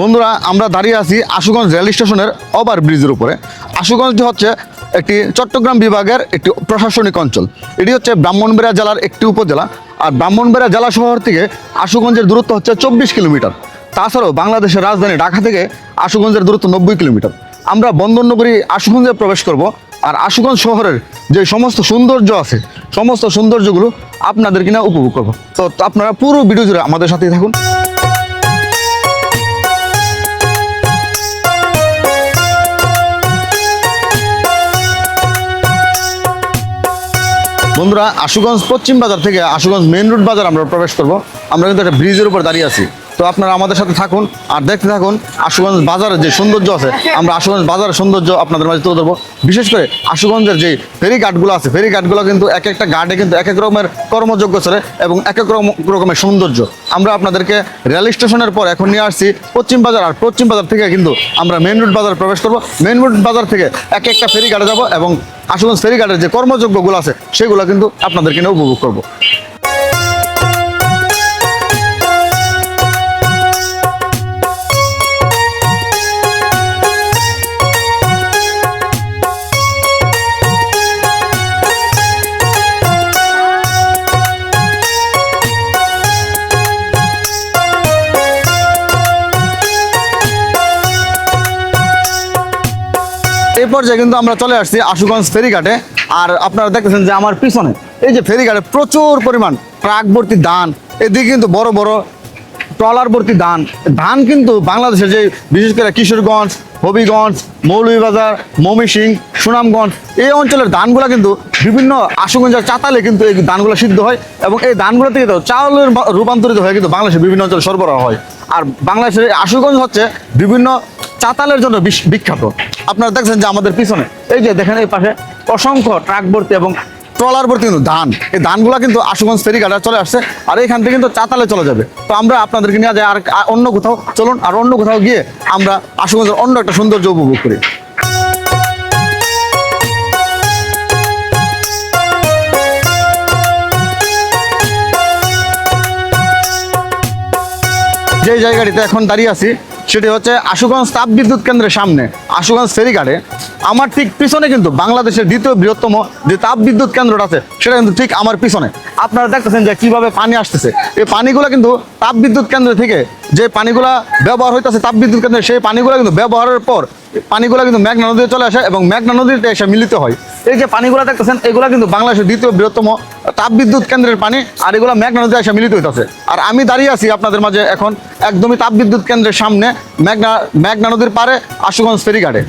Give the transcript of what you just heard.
বন্ধুরা, আমরা দাঁড়িয়ে আছি আশুগঞ্জ রেল স্টেশনের ওভার ব্রিজের উপরে। আশুগঞ্জ হচ্ছে একটি চট্টগ্রাম বিভাগের একটি প্রশাসনিক অঞ্চল। এটি হচ্ছে ব্রাহ্মণবাড়িয়া জেলার একটি উপজেলা। আর ব্রাহ্মণবাড়িয়া জেলা শহর থেকে আশুগঞ্জের দূরত্ব হচ্ছে চব্বিশ কিলোমিটার। তাছাড়াও বাংলাদেশের রাজধানী ঢাকা থেকে আশুগঞ্জের দূরত্ব নব্বই কিলোমিটার। আমরা বন্দরনগরী আশুগঞ্জে প্রবেশ করব। আর আশুগঞ্জ শহরের যে সমস্ত সৌন্দর্য আছে, সমস্ত সৌন্দর্যগুলো আপনাদের কিনা উপভোগ করব। তো আপনারা পুরো ভিডিও জুড়ে আমাদের সাথেই থাকুন। বন্ধুরা, আশুগঞ্জ পশ্চিম বাজার থেকে আশুগঞ্জ মেন রোড বাজার আমরা প্রবেশ করব। আমরা কিন্তু একটা ব্রিজের উপর দাঁড়িয়ে আছি। তো আপনারা আমাদের সাথে থাকুন আর দেখতে থাকুন আশুগঞ্জ বাজারের যে সৌন্দর্য আছে, আমরা আশুগঞ্জ বাজারের সৌন্দর্য আপনাদের মাঝে তুলে ধরবো। বিশেষ করে আশুগঞ্জের যে ফেরি ঘাটগুলো আছে, ফেরি ঘাটগুলো কিন্তু এক একটা ঘাটে কিন্তু এক এক রকমের কর্মযোগ্য চলে এবং এক এক রকম- রকমের সৌন্দর্য। আমরা আপনাদেরকে রেল স্টেশনের পর এখন নিয়ে আসছি পশ্চিম বাজার আর পশ্চিম বাজার থেকে কিন্তু আমরা মেইন রোড বাজার প্রবেশ করব। মেইন রোড বাজার থেকে এক একটা ফেরি ঘাটে যাব এবং আশুগঞ্জ ফেরিঘাটের যে কর্মযোগ্যগুলো আছে সেগুলো কিন্তু আপনাদেরকে উপভোগ করব। এই পর্যায়ে কিন্তু আমরা চলে আসছি আশুগঞ্জ ফেরিঘাটে। আর আপনারা দেখতেছেন যে আমার পিছনে এই যে ফেরিঘাটে প্রচুর পরিমাণ ট্রাক ভর্তি ধান, এদিকে কিন্তু বড় বড় ট্রলার ভর্তি ধান। ধান কিন্তু বাংলাদেশের যে বিশেষ করে কিশোরগঞ্জ, হবিগঞ্জ, মৌলভীবাজার ময়মনসিং সুনামগঞ্জ, এই অঞ্চলের ধানগুলো কিন্তু বিভিন্ন আশুগঞ্জের চাতালে কিন্তু এই ধানগুলো সিদ্ধ হয় এবং এই ধানগুলো থেকে তো চাউলের রূপান্তরিত হয়ে কিন্তু বাংলাদেশের বিভিন্ন অঞ্চলে সরবরাহ হয়। আর বাংলাদেশের আশুগঞ্জ হচ্ছে বিভিন্ন চাতালের জন্য বিখ্যাত আপনারা দেখছেন যে আমাদের পিছনে, এই যে দেখেন এই পাশে অসংখ্য ট্রাক ভর্তি এবং ট্রলার ভর্তি কিন্তু ধান। এই ধানগুলো কিন্তু আশুগঞ্জ ফেরিঘাটে চলে আসছে আর এখান থেকে কিন্তু চাতালে চলে যাবে। তো আমরা আপনাদেরকে নিয়ে যাই আর অন্য কোথাও চলুন, আর অন্য কোথাও গিয়ে আমরা আশুগঞ্জের অন্য একটা সৌন্দর্য উপভোগ করি। যে জায়গাটিতে এখন দাঁড়িয়ে আছি সেটি হচ্ছে আশুগঞ্জ তাপ বিদ্যুৎ কেন্দ্রের সামনে, আশুগঞ্জ ফেরিঘাটে। আমার ঠিক পিছনে কিন্তু বাংলাদেশের দ্বিতীয় বৃহত্তম যে তাপ বিদ্যুৎ কেন্দ্রটা আছে, সেটা কিন্তু ঠিক আমার পিছনে। আপনারা দেখতেছেন যে কীভাবে পানি আসতেছে। এই পানিগুলো কিন্তু তাপ বিদ্যুৎ কেন্দ্র থেকে যে পানিগুলা ব্যবহার হইতেছে তাপ বিদ্যুৎ কেন্দ্রে, সেই পানিগুলো কিন্তু ব্যবহারের পর পানিগুলো কিন্তু মেঘনা নদীতে চলে আসে এবং মেঘনা নদীতে এসে মিলিত হয়। এই যে পানিগুলা দেখতেছেন, এগুলা কিন্তু বাংলাদেশের দ্বিতীয় বৃহত্তম তাপবিদ্যুৎ কেন্দ্রের পানি, আর এগুলো মেঘনা নদীতে এসে মিলিত হইতেছে। আর আমি দাঁড়িয়ে আছি আপনাদের মাঝে এখন একদমই তাপবিদ্যুৎ কেন্দ্রের সামনে, মেঘনা মেঘনা নদীর পারে আশুগঞ্জ ফেরিঘাটে।